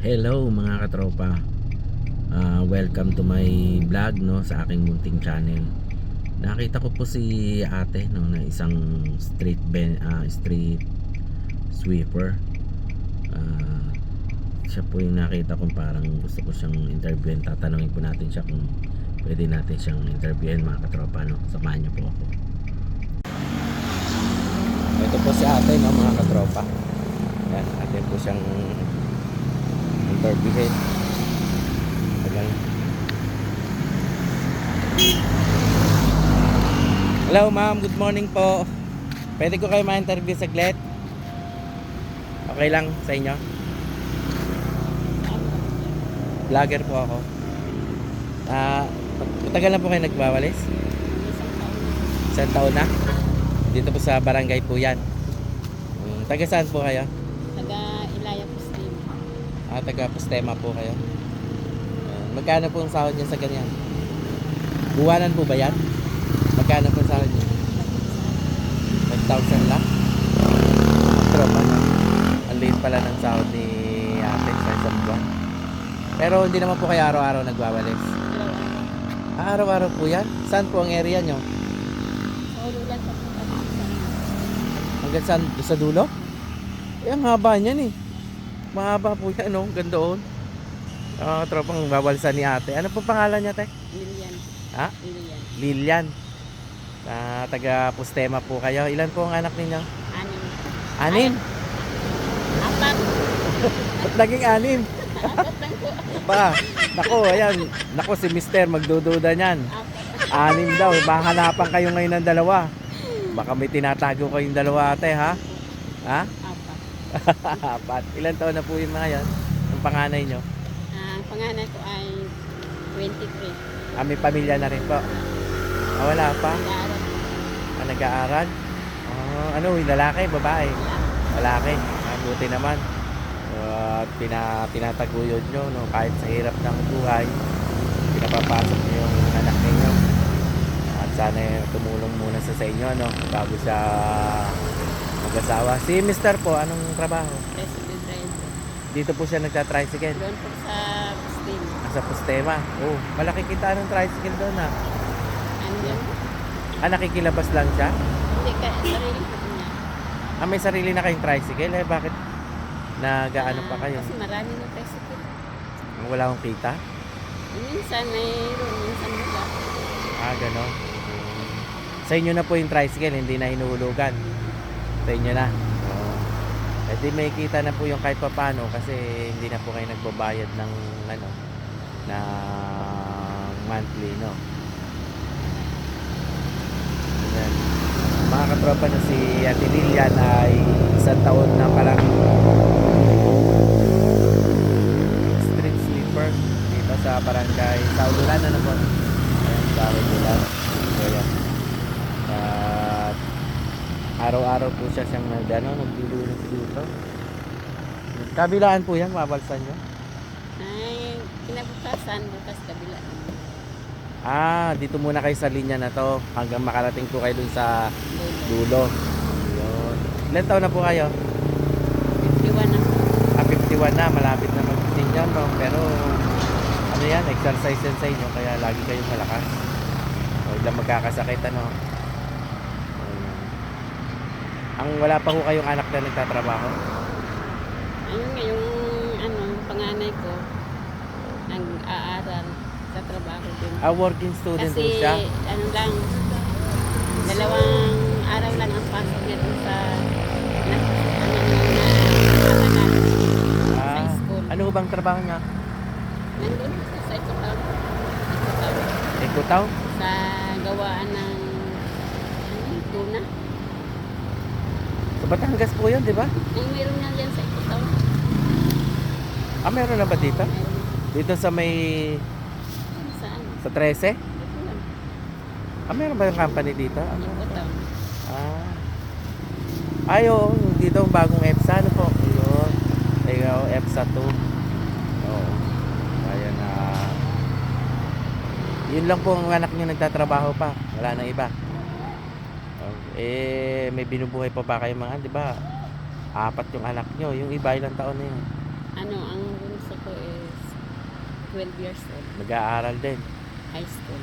Hello mga katropa. Ah, Welcome to my vlog no, sa aking munting channel. Nakita ko po si ate no, na isang street, ben, ah, street sweeper. Ah, Siya po yung nakita kong parang gusto ko siyang interviewin. Tatanungin po natin siya kung pwede natin siyang interviewin mga katropa no? Samahan niyo po ako. Ito po si ate no, mga katropa. Yan, atin po siyang interviewin Tagal. Hello ma'am, good morning po. Pwede ko kayo ma-interview saglit? Okay lang sa inyo? Vlogger po ako. Ah, matagal na po kayo nagbawalis? Isang taon na? Dito po sa barangay po yan. Hmm, taga saan po kayo? Ah, taga Postema po kayo. Ah, magkano po ang sahod niya sa ganyan? Buwanan po ba yan? Magkano po ang sahod niya? 5,000 lang? Tropa na. Ang liit pala ng sahod ni ate sa isang buwan. Pero hindi naman po kayo araw-araw nagwawalis. Ah, araw-araw po yan? Saan po ang area nyo? Sa ululan pa po Hanggang saan? Sa dulo? Eh, ang haba niyan eh. Mahaba po yan, no? Ganda doon. Ah, tropang bawalsan ni ate. Ano po pangalan niya, te? Lilian. Ha? Lilian. Lilian. Ah, taga Postema po kayo. Ilan po ang anak ninyo? Anim. Anim. Apat. Ba't naging anim? Apat lang po. Ba, nako, ayan. Nako, si Mister, magdududa niyan. Apat. Anim daw. Mahanapan kayo ngayon ng dalawa. Baka may tinatago kayong dalawa, ate, ha? Ha? Apat. Ilan taon na po yung mga yan? Ang panganay nyo? Ah, Ang pangalan ko ay 23. Ah, may pamilya na rin po. Ah, wala pa. Nag-aaral. Ah, nag-aaral. Ah, ano, yung lalaki, babae? Lalaki. Ah, buti naman. At pina, tinataguyod nyo, no? kahit sa hirap ng buhay, pinapapasok nyo yung anak ninyo. At sana tumulong muna sa sa inyo, no? bago siya mag-asawa. Si Mister po, anong trabaho? Resident driver. Dito po siya nagta-tricycle. Doon po sa Pustin. Nasa Postema. Oh, malaki kita ng tricycle doon ah. Ano yun? Ah, nakikilabas lang siya? Hindi ka, sarili ko niya. Ah, may sarili na kayong tricycle. Eh, bakit nag-ano pa Ah, kayo? Kasi marami na tricycle. Wala akong kita? Minsan mayroon, minsan wala. Ah, gano'n. Sa inyo na po yung tricycle, hindi na hinuhulugan. Sa inyo na. Oo. Eh di may kita na po yung kahit papano kasi hindi na po kayo nagbabayad ng ano ng monthly, no? Ayan. Mga katropa na si Ate Lilian ay isang taon na palang street sleeper dito sa barangay sa Ululan ano po ayan sa Ululan so yan araw-araw po siya siyang nag ano, nagluluto dito. Kabilaan po yan mabalsan nyo Ay, kinabukasan, bukas kabila. ah dito muna kayo sa linya na to hanggang makarating po kayo dun sa Dulo. yun. Ilan taon na po kayo? 51 na ah 51 na malapit na mag-senior no? Pero ano yan exercise yan sa inyo kaya lagi kayong malakas. Huwag lang magkakasakit ano. Ang wala pa ho kayong anak na nagtatrabaho Ayun nga, yung ano, panganay ko, nag-aaral sa trabaho din. ah working student Kasi, siya ano lang, dalawang araw lang ang pasok niya dun sa, na, ano, na, na, sa ah, school. ano bang trabaho niya Nandun sa sa Ikotaw. Ikotaw. Ecotao Sa gawaan ng, ano, tuna. Batangas po yun di ba Ay, meron na yan sa Ikotaw. ah meron na ba dito dito sa may Saan? sa 13 Dito lang. ah meron ba yung company dito ah, ba? Ikotaw. Ah. Ay, oo. Dito ang bagong EPSA. Ano po? Yun. Ayaw, EPSA 2. Oo. Ayan na. yun lang po ang anak niyo nagtatrabaho pa. Wala nang iba. Eh, may binubuhay pa ba kayo mga, di ba? Apat yung anak nyo. Yung iba ilang taon na yun. Ano, ang bunso ko is 12 years old. Nag-aaral din. High school.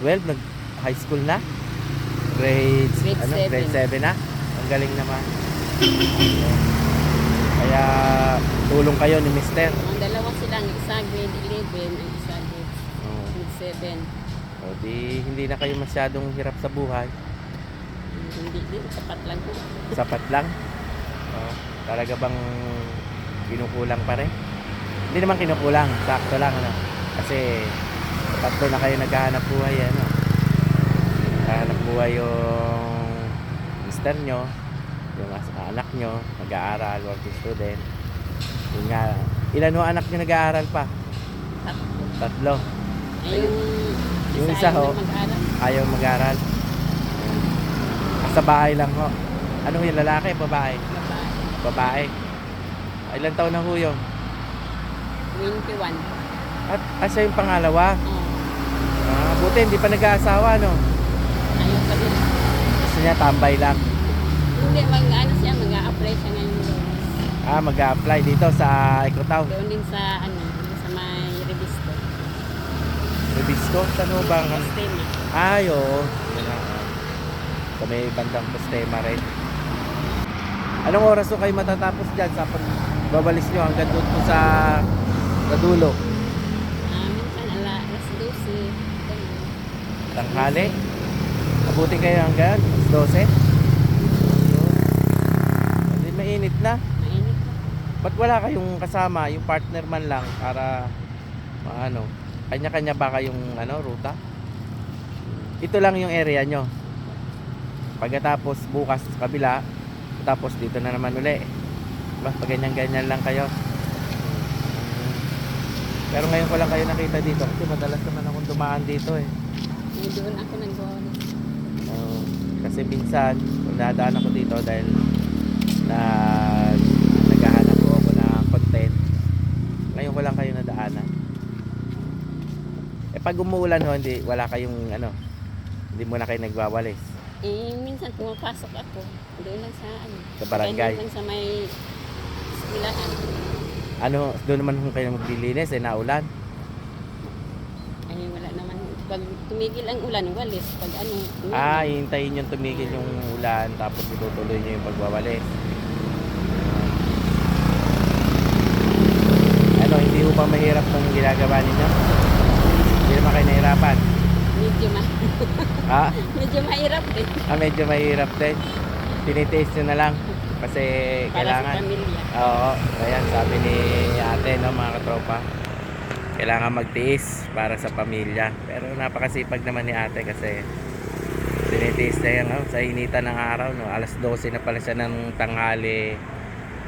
12, nag high school na? Grade, Grade ano, seven. grade 7 na? Ang galing naman. Kaya tulong kayo ni Mister. Ang dalawa silang isa grade 11, ang isa grade grade 7. O di hindi na kayo masyadong hirap sa buhay. Hindi din, sapat lang po. Sapat lang. Oh, talaga bang kinukulang pa rin? Hindi naman kinukulang, sakto lang ano. Kasi tatlo na kayo naghahanap buhay ano. Naghahanap buhay yung mister nyo, yung anak nyo, nag-aaral, working student. Yun nga, ilan ho anak nyo nag-aaral pa? Tatlo. Tatlo. Ay, yung, isa ayaw ho. mag-aral. Ayaw mag-aaral. Sa bahay lang ho. Ano yung lalaki, babae? Babae. Babae. Ilan taon na ho yun? 21. At asa yung pangalawa? Oh, Ah, buti hindi pa nag-aasawa, no? ayaw pa din. Gusto niya tambay lang. Hindi, mag, ano siya, mag-a-apply siya ngayon. Ah, mag-apply dito sa Ecotown. Doon din sa, ano, sa may revisto. Rubisco, saan ho ba? Sistema. Ay, oo. Na. ah. Sa may bandang postema rin. Anong oras ho kayo matatapos dyan sa pagbabalis nyo hanggang doon po sa, sa dulo? Ah, minsan, ala, alas 12. Ganun. Tanghali? Abutin kayo hanggang alas 12? Yun. Hindi mainit na. Mainit pa. Ba't wala kayong kasama, yung partner man lang para ano, kanya-kanya ba kayong ano, ruta? Ito lang yung area nyo. Pagkatapos bukas sa kabila, tapos dito na naman uli. Diba? Pag ganyan-ganyan lang kayo. Pero ngayon ko lang kayo nakita dito kasi madalas naman akong dumaan dito eh. May doon ako. Oo. kasi minsan, kung dadaan ako dito dahil na naghahanap po ako ng content, ngayon ko lang kayo nadaanan. Eh pag umuulan ho, hindi, wala kayong ano, hindi mo na kayo nagwawalis. Eh, minsan pumapasok ako. Doon lang sa, ano. Sa barangay. Doon lang sa may eskwelahan. Ano, doon naman kung kayo maglilinis, eh naulan. Ay, wala naman. Pag tumigil ang ulan, walis. Pag ano, Ah, hihintayin yung tumigil yung ulan, tapos itutuloy nyo yung pagwawalis. Ano, hindi ho ba mahirap tong ginagawa ninyo? Hindi naman kayo nahirapan. Medyo, ma Ha? medyo mahirap din. Ah, medyo mahirap din. Tinitaste nyo na lang. Kasi Para kailangan. sa pamilya. Oo, ayan sabi ni ate no mga katropa. Kailangan magtiis para sa pamilya. Pero napakasipag naman ni ate kasi tinitiis na yan oh, sa initan ng araw. No? Alas 12 na pala siya ng tanghali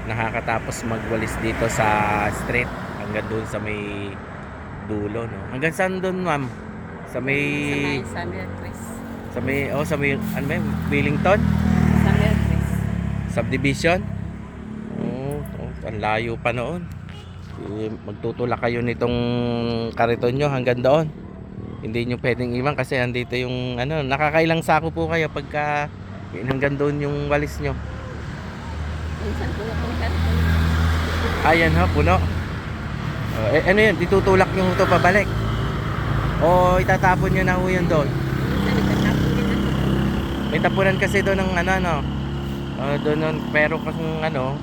nakakatapos magwalis dito sa street hanggang doon sa may dulo no. Hanggang saan doon ma'am? Sa may Sa may dress. sa may oh sa may ano ba yun? Wellington? Summer dress. subdivision. Oo, oh, ang layo pa noon. Eh, Magtutulak kayo nitong kariton nyo hanggang doon. Hindi nyo pwedeng iwan kasi andito yung ano, nakakailang sako po kayo pagka hanggang doon yung walis nyo. Minsan pumupunta ko. Ayan ho, puno. Oh, eh, ano yun, ditutulak nyo ito pabalik. O itatapon nyo na ho yun doon. May tapunan kasi doon ng ano ano. Uh, doon nun, pero kung ano,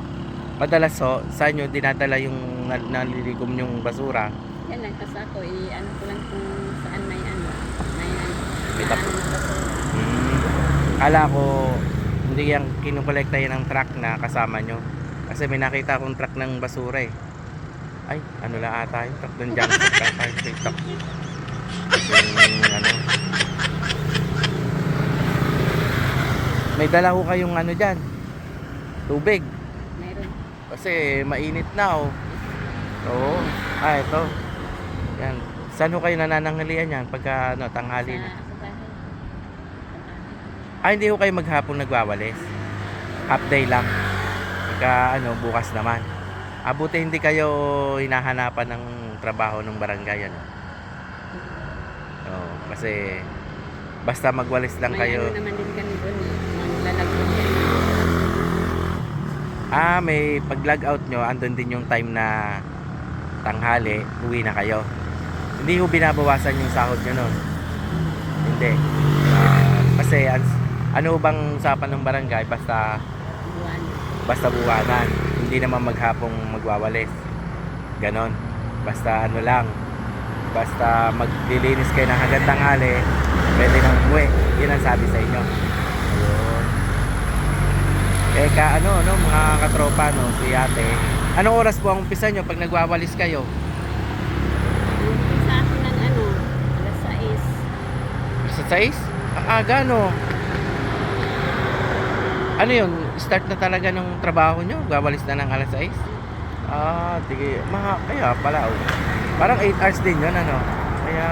madalas ho, sa inyo dinadala yung nal- nalilikom yung basura. Yan lang, tas ako, i-ano ko lang kung saan may ano. May ano. May tap- ano. Hmm. Kala ko, hindi yan kinukolekta yan ng truck na kasama nyo. Kasi may nakita akong truck ng basura eh. Ay, ano lang ata yung truck doon dyan. Yung ano. May dala ko kayong ano dyan. Tubig. Mayroon. Kasi mainit na oh. Oo. Ah, ito. Yan. Saan ho kayo nanananghalian yan pagka ano, tanghali na? Ah, hindi ho kayo maghapon nagwawalis. Half day lang. Pagka ano, bukas naman. Abuti hindi kayo hinahanapan ng trabaho ng barangay ano. Kasi basta magwalis lang may kayo. ano naman din kami doon yan. Ah, may pag-log out nyo, andun din yung time na tanghali, uwi na kayo. Hindi ho binabawasan yung sahod nyo nun. Hindi. Ah, kasi ano bang usapan ng barangay basta basta buwanan. Hindi naman maghapong magwawalis. Ganon. Basta ano lang. Basta maglilinis kayo ng hanggang tanghali, pwede nang umuwi. Yun ang sabi sa inyo. Ayun. Eh ka ano, no, mga katropa, no, si ate. Anong oras po ang umpisa nyo pag nagwawalis kayo? Sa akin ng ano, alas 6. Sa 6? Ang aga, no? Ano yun? Start na talaga ng trabaho nyo? Gawalis na ng alas 6? Ah, tige. Mga, kaya pala, oh. Parang 8 hours din yun, ano? Kaya,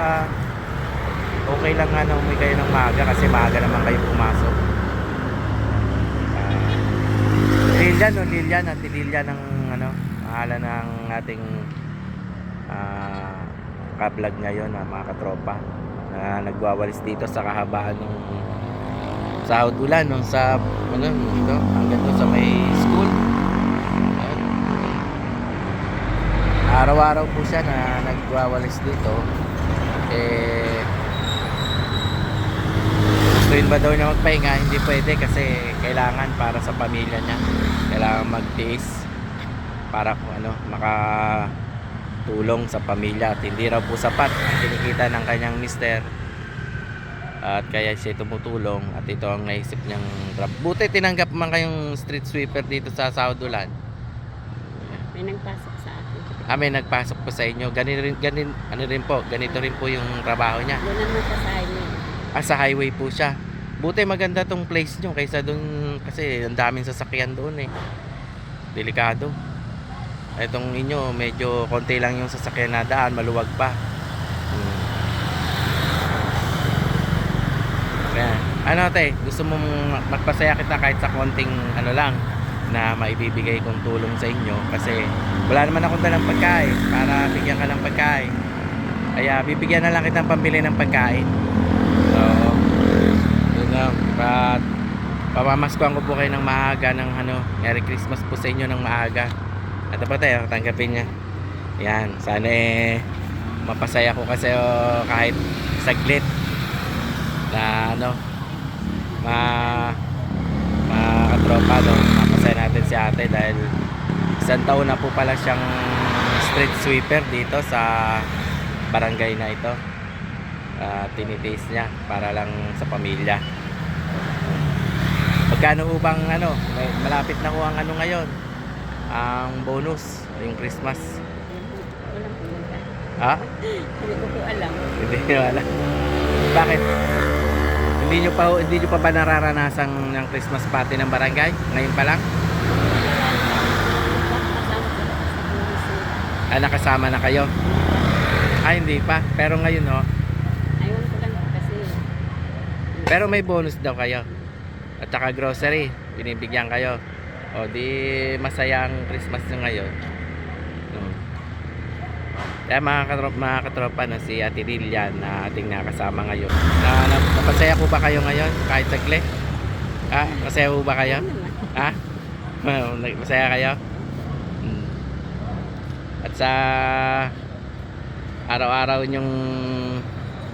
okay lang nga na umuwi kayo ng maaga kasi maaga naman kayo pumasok. Ah, Lilian, no? Lilian, at Lilian ng, ano, pangalan ng ating ah, ka-vlog ngayon, na mga katropa na nagwawalis dito sa kahabaan ng sahod ulan nung sa ano dito hanggang doon sa may school Ayun. Araw-araw po siya na nagwawalis dito. Eh gustuin ba daw niya magpahinga? Hindi pwede kasi kailangan para sa pamilya niya. Kailangan magtiis para kung ano maka tulong sa pamilya. At hindi raw po sapat ang kinikita ng kanyang mister. At kaya siya tumutulong. At ito ang naisip niyang trap. Buti tinanggap man kayong street sweeper dito sa Saudulan. May nagpasok may nagpasok po sa inyo. Ganito rin, ganin, ano rin po, ganito rin po yung trabaho niya. Doon naman sa highway. Ah, sa highway po siya. Buti maganda tong place nyo kaysa doon kasi ang daming sasakyan doon eh. Delikado. Itong inyo, medyo konti lang yung sasakyan na daan, maluwag pa. Hmm. Ano te, gusto mong magpasaya kita kahit sa konting ano lang na maibibigay kong tulong sa inyo kasi wala naman akong dalang pagkain para bigyan ka ng pagkain. Kaya bibigyan na lang kitang pambili ng pagkain. So, yun lang. At pamamaskuhan ko po kayo ng maaga ng ano, Merry Christmas po sa inyo ng maaga. At pa tayo, tanggapin niya. Yan, sana eh mapasaya ko kasi oh, kahit saglit na ano ma makatropa no si ate dahil isang taon na po pala siyang street sweeper dito sa barangay na ito uh, tinitiis niya para lang sa pamilya magkano ho bang ano may, malapit na ho ang ano ngayon ang bonus yung Christmas Wala po yun. ha? Hindi ko po alam. Hindi nyo alam. Bakit? Hindi nyo pa hindi nyo pa ba nararanasan ng Christmas party ng barangay? Ngayon pa lang? Kasama sila sa pulis nila. Ah, nakasama na kayo? Ah, hindi pa. Pero ngayon, oh. Ayun ko lang kasi. Pero may bonus daw kayo. At saka grocery. Binibigyan kayo. O, di masaya ang Christmas nyo ngayon. Hmm. Kaya mga katropa, mga katropa na si Ate Lilian na ating nakasama ngayon. Na, na, napasaya po ba kayo ngayon? Kahit saglit? Ah, masaya po ba kayo? Ha? Masaya kayo? At sa araw-araw yung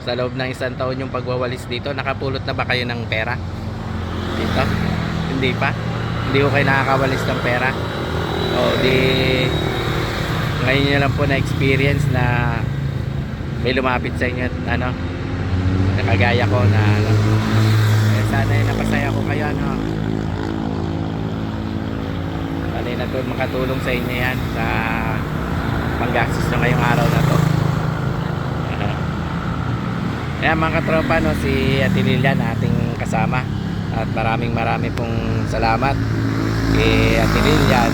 sa loob ng isang taon yung pagwawalis dito, nakapulot na ba kayo ng pera? Dito? Hindi pa? Hindi ko kayo nakakawalis ng pera? O di ngayon nyo lang po na experience na may lumapit sa inyo ano nakagaya ko na ano eh, sana ay napasaya ko kayo ano sana natul makatulong sa inyo yan sa panggastos nyo ngayong araw na to. Ayan. Mga katropa no, si Ate Lilian ating kasama. At maraming maraming pong salamat kay Ate Lilian